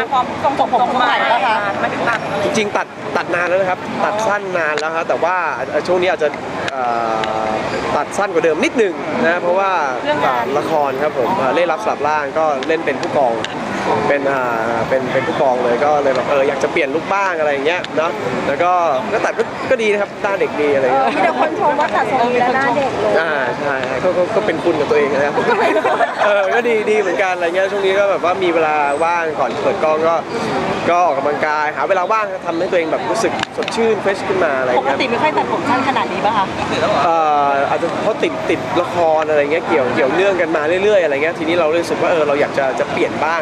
มาพร้อมทรงผมทรงใหม่แล้วค่ะมาถึงตัดอะไรจริงๆตัดตัดนานแล้วนะครับ ตัดสั้นนานแล้วครับแต่ว่าช่วงนี้อาจจะเอ่อตัดสั้นกว่าเดิมนิดหนึงนะเพราะว่าอ่าละครครับผมอ่าเล่นรับสลับร่างก็เล่นเป็นผู้กอง เป็นอ่าเป็นเป็นผู้กองเลยก็เลยแบบเอออยากจะเปลี่ยนลุคบ้างอะไรอย่างเงี้ยเนาะแล้วก็ก็ตัดก็ก็ดีนะครับหน้าเด็กดีอะไรอย่างเงี้ย มีแต่คนชมว่าตัดทรงนี้แล้วหน้าเด็กเลย อ่าใช่ก็ก็ก็เป็นคุณกับตัวเองนะครับ เออก็ดีดีเหมือนกันอะไรเงี้ยช่วงนี้ก็แบบว่ามีเวลาว่างก่อนเปิดกล้องก็ ก็ออกกำลังกาย หาเวลาว่างทำให้ตัวเองแบบรู้สึกสดชื่นเฟรชขึ้นมาอะไรปกเงี้ยติไม่ค่อยตัดผมสั้นขนาดนี้ป่ะคะเอ่ออาจจะเพราะติดติดละครอะไรเงี้ยเกี่ยวเกี่ยวเนื่องกันมาเรื่อยๆอะไรเงี้ยทีนี้เรารู้สึกว่าเออเราอยากจะจะเปลี่ยนบ้าง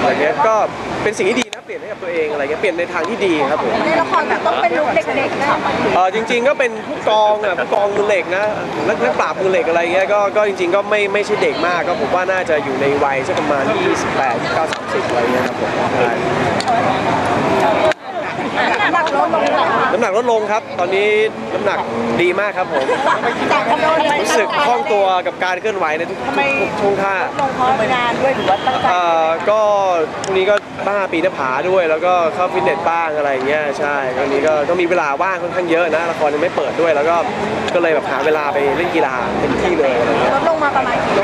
อะไรเงี้ยก็เป็นสิ่งที่ดีนะเปลี่ยนให้กับตัวเองอะไรเงี้ยเปลี่ยนในทางที่ดีครับผมในละครแบบต้องเป็นลุคเด็กๆนะเออจริง ๆ ก็เป็นผู้กองอะผู้กองมือเหล็กนะนักนักปราบมือเหล็กอะไรเงี้ยก็ก็จริง ๆ ก็ไม่ไม่ใช่เด็กมากก็ผมว่าน่าจะอยู่ในวัยสักประมาณ28 29 30อะไรเงี้ยครับผมใช่น้ำ หนักลดลงเหรอคะน้ำหนักลดลงครับ ตอนนี้น้ำหนักดีมากครับผม จากทำไมรู้สึกคล่องตัวกับการเคลื่อนไหวในทุกๆทุกช่วงท่าลงเพราะงานด้วยหรือว่าตั้งใจเอ่อก็ช่วงนี้ก็บ้าปีนหน้าผาด้วย แล้วก็เข้าฟิตเนสบ้างอะไรอย่างเงี้ยใช่ตอนนี้ก็ก็มีเวลาว่างค่อนข้างเยอะนะละครยังไม่เปิดด้วย แล้วก็ก็เลยแบบหาเวลาไปเล่นกีฬาเต็มที่เลยอะไรเงี้ยลดลงมาประมาณกี่โล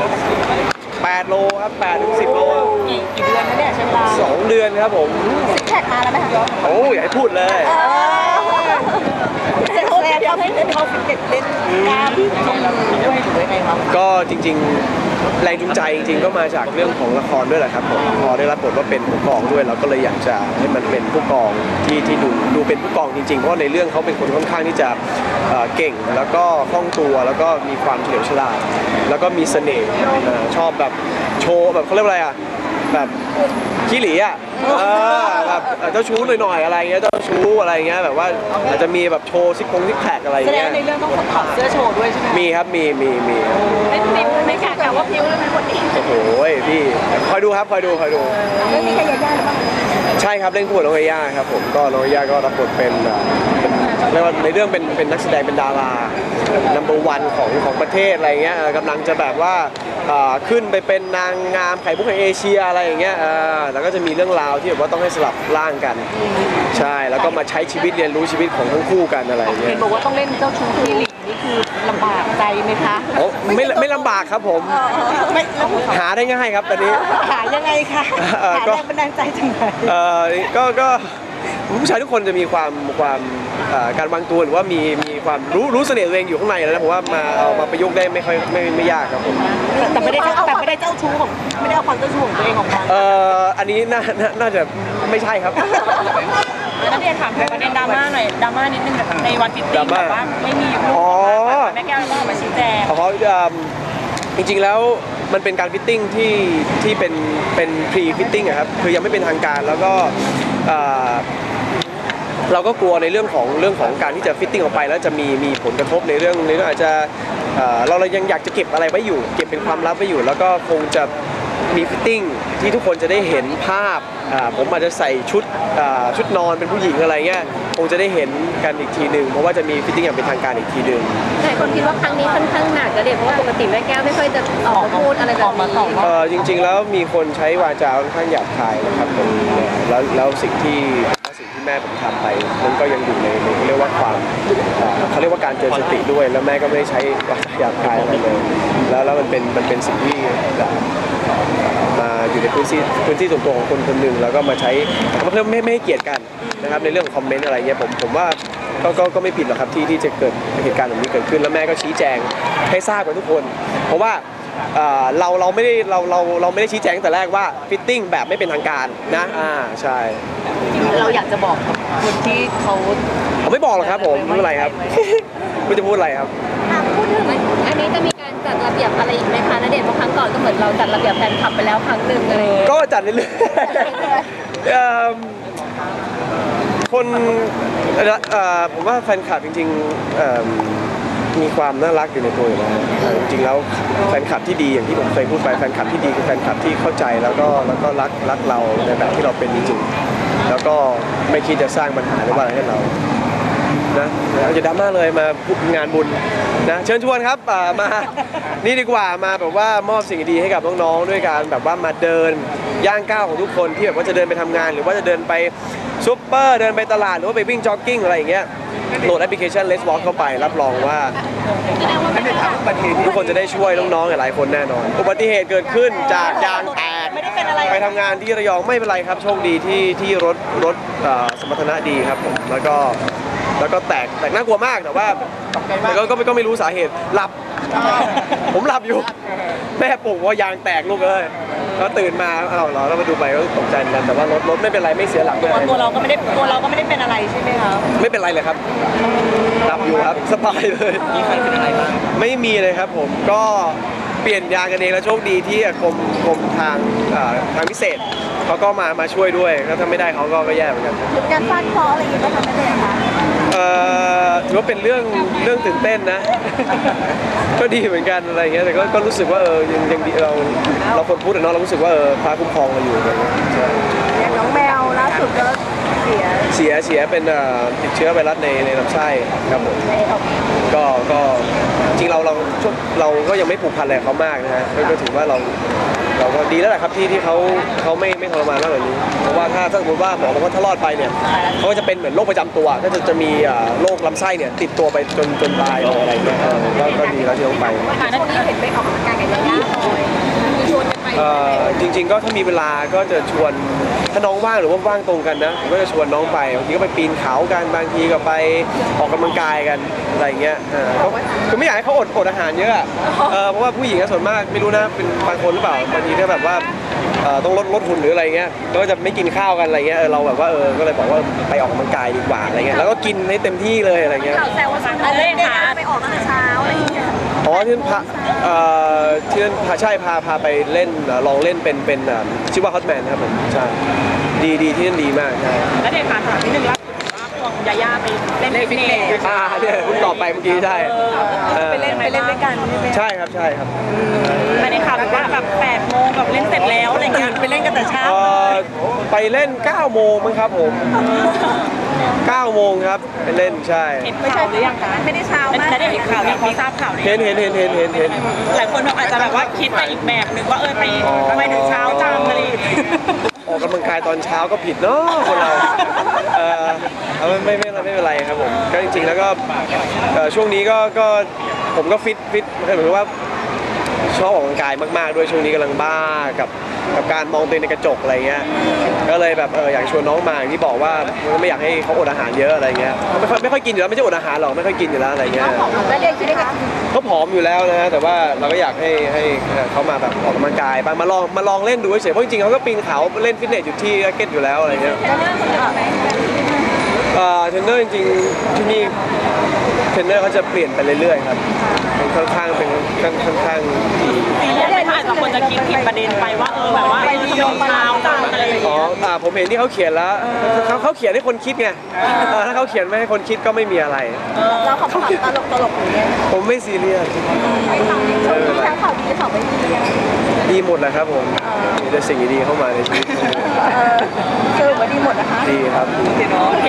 8 โลครับ8ถึง10 โลกี่กี่เดือนนะเนี่ยใช้เวลาสองเดือนครับผมซิกแพคมาแล้วไหมคะโอ้ยอย่าให้พูดเลยเสร็จแล้วให้เขาฟิตเนสเล่นกล้ามชมด้วยหรือยังไงครับก็จริงๆ แรงจูงใจจริงๆ ก็มาจากเรื่องของละครด้วยแหละครับผมพอได้รับบทว่าเป็นผู้กองด้วยเราก็เลยอยากจะให้มันเป็นผู้กองที่ที่ดูดูเป็นผู้กองจริงๆ เพราะในเรื่องเขาเป็นคนค่อนข้างที่จะเอ่อเก่ง แล้วก็คล่องตัวแล้วก็มีความเฉลียวฉลาดแล้วก็มีเสน่ห์เอ่อชอบแบบโชว์แบบเขาเรียกว่าอะไรอะแบบขี้หลีอะเออแบบเจ้าชู้หน่อยๆอะไรเงี้ยเจ้าชู้อะไรเงี้ยแบบว่าอาจจะมีแบบโชว์ซิกพงซิกแพคอะไรแสดเงี้งยในเรื่องต้องถอดเสื้อโชว์ด้วยใช่ไหมมีครับมีมีมีไม่ไม่ ไม่กะกะว่าพิ้วเลยไหมคนนี้โอ้โหพี่คอยดูครับคอยดูคอยดู ไม่มีใครยาย่าหรือเปล่าใช่ครับเล่นคู่กับน้องเอย่าครับผมก็น้องเอย่าก็รับบทเป็นอ่าเรียกว่าในเรื่องเป็นเป็นนักแสดงเป็นดารานัมเบอร์วันของของประเทศอะไรเงี้ยเออกำลังจะแบบว่าอ่าขึ้นไปเป็นนางงามไข่มุกแห่งเอเชียอะไรอย่างเงี้ยเออแล้วก็จะมีเรื่องราวที่แบบว่าต้องให้สลับร่างกัน ใช่แล้วก็มาใช้ชีวิตเรียนรู้ชีวิตของทั้งคู่กันอะไรอย่างเงี้เห็ย นบอกว่าต้องเล่นเจ้าชู้ที่หลิงนี่ คือลำบากใจไหมคะโอ้ไม่ไม่ลำบากครับผม ไม่แล้วหาได้ง่ายครับตอนนี้ หายังไงคะเอ่อหาก็ แรงบันดาลใจจากไหนเอ่อก็ก็ผู้ชายทุกคนจะมีความความเอ่อการวางตัวหรือว่ามีมีความรู้รู้เสน่ห์ตัวเองอยู่ข้างในแล้วนะผมว่ามาเอามาประยุกต์ได้ไม่ค่อยไม่ไม่ยากครับผม แต่ไม่ได้แต่ไม่ได้เจ้าชู้ของไม่ได้เอาความเจ้าชู้ของตัวเองออกมาเอ่ออันนี้น่าน่าน่าจะไม่ใช่ครับนักเรียนถามถึงประเด็นดราม่าหน่อยดราม่านิดนึงแบบในวันฟิตติ้งดราม่าแบบว่าไม่มีรูปอ๋อแม่แก้วแล้วก็ออกมาชี้แจง เพราะเขาเอิ่มจริงๆแล้วมันเป็นการฟิตติ้งที่ที่เป็นเป็นพรีฟิตติ้งครับคือยังไม่เป็นทางการแล้วก็เอ่อเราก็กลัวในเรื่องของเรื่องของการที่จะฟิตติ้งออกไป แล้วจะมีมีผลกระทบในเรื่องในเรื่องอาจจะ เอ่อเราเรายังอยากจะเก็บอะไรไว้อยู่ เก็บเป็นความลับไว้อยู่ แล้วก็คงจะมีฟิตติ้งที่ทุกคนจะได้เห็นภาพอ่าผมอาจจะใส่ชุดอ่าชุดนอนเป็นผู้หญิงอะไรเงี้ยคงจะได้เห็นกันอีกทีหนึ่งเพราะว่าจะมีฟิตติ้งอย่างเป็นทางการอีกทีหนึ่งหลายคนคิดว่าครั้งนี้ค่อนข้างหนักกระเด็นเพราะว่าปกติแม่แก้วไม่ค่อยจะออกมาพูดอะไรแบบนี้เออจริง ๆ แล้วมีคนใช้วาจาค่อนข้างหยาบคายนะครับผมแล้วแล้วสิ่งที่ สิ่งที่แม่ผมทำไปมันก็ยังอยู่ในในเขาเรียกว่าความเขาเรียกว่าการเตือนสติด้วย แล้วแม่ก็ไม่ได้ใช้วาจาหยาบคายอะไรเลยแล้วแล้วมันเป็นมันเป็นสิ่งที่แบบมาอยู่ในพื้นที่พื้นที่ส่วนตัวของคนคนหนึ่งแล้วก็มาใช้เพื่อไม่ไม่ให้เกียรติกันนะครับในเรื่องของคอมเมนต์อะไรเงี้ยผมผมว่าก็ก็ก็ไม่ผิดหรอกครับที่ที่จะเกิดเหตุการณ์แบบนี้เกิดขึ้น แล้วแม่ก็ชี้แจงให้ทราบกับทุกคน เพราะว่า เอ่อเราเราไม่ได้เราเราเราไม่ได้ชี้แจงตั้งแต่แรกว่าฟิตติ้งแบบไม่เป็นทางการนะอ่าใช่เราอยากจะบอกกับคนที่เขาผมไม่บอกหรอกครับผมไม่เป็นไรครับไม่จะพูดอะไรครับอะพูดถึงอันนี้จะมีการจัดระเบียบอะไรอีกไหมคะณเดชน์เพราะครั้งก่อนก็เหมือนเราจัดระเบียบแฟนคลับไปแล้วครั้งหนึ่งอะไรอย่างเลยก็จัดเรื่อยๆเอิ่มคนเอ่อผมว่าแฟนคลับจริงๆเอิ่ มีความน่ารักอยู่ในตัวอยู่แล้วจริงๆแล้วแฟนคลับที่ดีอย่างที่ผมเคยพูดไปแฟนคลับที่ดีคือแฟนคลับที่เข้าใจแล้วก็แล้วก็รักรักเราในแบบที่เราเป็นจริงๆแล้วก็ไม่คิดจะสร้างปัญหาหรือว่าอะไรให้เรานะเราจะดราม่าเลยมาพูดงานบุญนะเชิญชวนครับอ่ามานี่ดีกว่ามาแบบว่ามอบสิ่งดีๆให้กับน้องๆด้วยการแบบว่ามาเดินย่างก้าวของทุกคนที่แบบว่าจะเดินไปทำงาน หรือว่าจะเดินไปซูเปอร์เดินไปตลาดหรือว่าไปวิ่งจ็อกกิ้งอะไรอย่างเงี้ย โหลดแอปพลิเคชัน Let's Walk เข้าไป รับรองว่าทุกคนจะได้ช่วยน้องๆหลายๆคนแน่นอน อุบัติเหตุเกิดขึ้นจากยางแตกไม่ได้เป็นอะไรไปทำงานที่ระยองไม่เป็นไรครับโชคดีที่ที่รถรถเอ่อสมรรถนะดีครับผมแล้วก็แล้วก็แตกแตกน่ากลัวมากแต่ว่าแต่ก็ก็ไม่ก็ไม่รู้สาเหตุหลับ ผมหลับอยู่ แม่ปลุกว่ายางแตกลูกเอ้ย แล้วตื่นมาอ้าวเหรอแล้วมาดูไปก็ตกใจเหมือนกันแต่ว่ารถรถไม่เป็นไรไม่เสียหลักไม่ตัวอะไรตัวเราก็ไม่ได้ตัวเราก็ไม่ได้เป็นอะไรใช่ไหมคะไม่เป็นไรเลยครับหลับอยู่ครับสบายเลยมีใครเป็นอะไรบ้างไม่มีเลยครับผมก็เปลี่ยนยางกันเองแล้วโชคดีที่กรมกรมทางเอ่อทางพิเศษเขาก็มามาช่วยด้วยแล้วถ้าไม่ได้เขาก็ก็แย่เหมือนกันการฟาดเคออะไรอย่างเงี้ยไหมคะณเดชน์คะ เอ่อถือว่าเป็นเรื่องเรื่องตื่นเต้นนะ ก็ดีเหมือนกันอะไรอย่างเงี้ยแต่ก็ก็รู้สึกว่าเออยังยังดีเราเราคนพูดอะเนาะเรารู้สึกว่าเออพระคุ้มครองเราอยู่อะไรอย่างเงี้ยใช่อย่างน้องแมวล่าสุดก็เสียเสียเสียเป็นเอ่อติดเชื้อไวรัสในในลำไส้ครับผมก็ก็จ ริงเราเราช่วงเราก็ยังไม่ผูกพันอะไรกับเขามากนะฮะก็ก็ถือว่าเราเราก็ดีแล้วแหละครับที่ที่เขาเขาไม่ไม่ทรมานมากแบบนี้เพราะว่าถ้าถ้าสมมติว่าหมอบอกว่าถ้ารอดไปเนี่ยเขาก็จะเป็นเหมือนโรคประจำตัวก็จะจะมีเอ่อโรคลำไส้เนี่ยติดตัวไปจนจนตายเลยอะไรเงี้ยเออก็ก็ดีแล้วที่ต้องไปค่ะช่วงนี้เห็นไปออกกำลังกายกับยาย่าบ่อยมีชวนกันไปเอ่อจริงๆก็ถ้ามีเวลาก็จะชวน ถ้าน้องว่างหรือว่าว่างตรงกันนะผมก็จะชวนน้องไปบางทีก็ไปปีนเขากันบางทีก็ไปออกกำลังกายกันอะไรเงี้ยเออก็คือไม่อยากให้เขาอดอดอาหารเยอะอะเออเพราะว่าผู้หญิงอะส่วนมากไม่รู้นะเป็นบางคนหรือเปล่าบางทีถ้าแบบว่าเอ่อต้องลดลดหุ่นหรืออะไรเงี้ยก็จะไม่กินข้าวกันอะไรเงี้ยเออเราแบบว่าเออก็เลยบอกว่าไปออกกำลังกายดีกว่าอะไรเงี้ยแล้วก็กินให้เต็มที่เลยอะไรเงี้ย ข่าวแซวว่าซันเดชน์ไปออกตั้งแต่เช้าอะไรอย่างเงี้ย อ๋อที่นั่นพาเอ่อที่นั่นพาใช่พาพาไปเล่นเอ่อลองเล่นเป็นเป็นเอ่อชื่อว่าฮอตแมนครับผมใช่ดีดีที่นั่นดีมากใช่แล้วเด็กผ่านถามนิดนึงล่าสุดว่าพวงยาย่าไปเล่นฟิตเนสอ่าเนี่ยเพิ่งตอบไปเมื่อกี้ใช่เออไปเล่นไปเล่นด้วยกันใช่ไหมใช่ครับใช่ครับไม่ได้ข่าวแบบว่าแบบ8โมงแบบเล่นเสร็จแล้วอะไรเงี้ยไปเล่นกันแต่เช้า เอ่อไปเล่น 9 โมงมั้งครับผม 9โมงครับไปเล่นใช่ เห็นข่าวหรือยังคะไม่ได้เช้ามากแล้วได้เห็นข่าวยังพอทราบข่าวหรือเห็ยันงเห็นเห็นเห็นเห็นเห็นหลายคนแบบอาจจะแบบว่าคิดไปอีกแบบหนึ่งว่าเออไปอ๋อทำไมถึงเช้าจังอะไรอย่างเงี้ยออกกำลังกายตอนเช้าก็ผิดเนาะคนเราเออเอาไม่ไม่ไม่ไม่เป็นไรครับผมก็จริงๆแล้วก็เอ่อช่วงนี้ก็ก็ผมก็ฟิตฟิตเหมือนว่าชอบออกกำลังกายมากๆด้วยช่วงนี้กำลังบ้ากับ กับการมองตัวเองในกระจกอะไรเงี้ยก็เลยแบบเอออยากชวนน้องมาอย่างที่บอกว่าไม่อยากให้เขาอดอาหารเยอะอะไรเงี้ยเขาไม่ค่อยไม่ค่อยกินอยู่แล้วไม่ใช่อดอาหารหรอกไม่ค่อยกินอยู่แล้วอะไรเงี้ยแล้วเดชน์คิดได้ไงเขาผอมอยู่แล้วนะแต่ว่าเราก็อยากให้ให้เขามาแบบออกกำลังกายบ้างมาลองมาลองเล่นดูเฉยๆเพราะจริงๆเขาก็ปีนเขาเล่นฟิตเนสอยู่ที่เก็ตอยู่แล้วอะไรเงี้ยแล้วเนี่ยคนอื่นไหมเอ่อเทรนเนอร์จริงๆที่นี่เทรนเนอร์เขาจะเปลี่ยนไปเรื่อยๆครับเป็นค่อนข้างเป็นค่อนค่อนข้างดี ซีเรียสไหมคะอาจจะคนจะคิดผิดประเด็นไปว่าเออแบบว่าเออโยงเช้าจังอะไรอย่างอ๋อเงี้ยอ่าผมเห็นที่เขาเขียนแล้วเขาเขาเขียนให้คนคิดไงเออถ้าเขาเขียนไม่ให้คนคิดก็ไม่มีอะไร เราขำๆตลกตลกๆอย่างเงี้ยผมไม่ซีเรียสช่วงนี้ทั้งข่าวดีข่าวไม่ดีอะดีหมดแหละครับผมมีแต่สิ่งดีๆเข้ามาในชีวิตเออสรุปว่าดีหมดนะคะ ดีครับ โอเค